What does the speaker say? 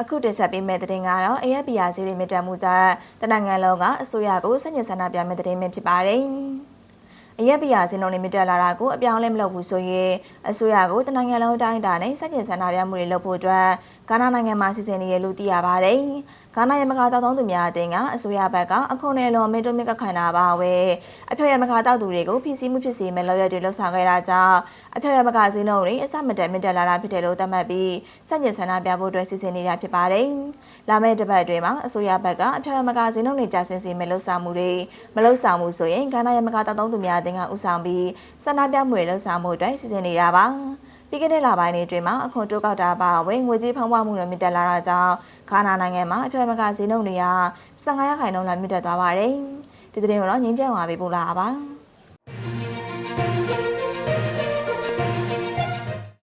အခုတင်ဆက်ပေးမယ့်သတင်းကတော့အရက်ပီယာစီးရီမြင့်တက်မှုသက်တနင်္ဂနွေလုံးကအစိုးရကိုစညစ်ဆန္ဒပြမယ့်သတင်းပဲဖြစ်ပါတယ်။အရက်ပီယာစင်းလုံးနေမြင့်တက်လာတာကိုအပြောင်းလဲမလုပ်ဘူးဆိုရင်အစိုးရကိုတနင်္ဂနွေလုံးအတိုင်းအတာနဲ့စညစ်ဆန္ဒပြမှုတွေလုပ်ဖို့အတွက်ဂါနာနိုင်ငံမှာစီစဉ်နေရလို့သိရပါတယ်။ ဂါနာရမကာတောက်သုံးသူများအသင်းကအစိုးရဘက်ကအခွန်နယ်လွန်မင်းတို့မြင့်ကခိုင်တာပါဝဲအဖျော်ရမကာတောက်သူတွေကိုဖြစ်စည်းမှုဖြစ်စီမဲ့လောက်ရတွေလှုပ်ဆောင်ခဲ့တာကြောင့်အဖျော်ရမကာစင်းလုံးတွေအစမတက်မြင့်တက်လာတာဖြစ်တယ်လို့သတ်မှတ်ပြီးစညစ်ဆန္ဒပြဖို့အတွက်စီစဉ်နေတာဖြစ်ပါတယ်။လာမယ့်တစ်ပတ်အတွင်းမှာအစိုးရဘက်ကအဖျော်ရမကာစင်းလုံးတွေကြာဆင်းစီမဲ့လှုပ်ဆောင်မှုတွေမလှုပ်ဆောင်မှုဆိုရင်ဂါနာရမကာတောက်သုံးသူများအသင်းကဥဆောင်ပြီးဆန္ဒပြမှုတွေလှုပ်ဆောင်မှုအတွက်စီစဉ်နေတာပါ။ ပြီးခဲ့တဲ့လပိုင်းတွေအတွင်းမှာအခွန်တိုးကောက်တာပါဝင်ငွေကြေးဖောင်းပွားမှုတွေမြင့်တက်လာတာကြောင့်ခါနာနိုင်ငံမှာအထွေမကဈေးနှုန်းတွေက15ရာခိုင်နှုန်းလောက်မြင့်တက်သွားပါတယ်။ဒီသတင်းကိုတော့ငင်းကြံပါပေးပို့လာပါပါ။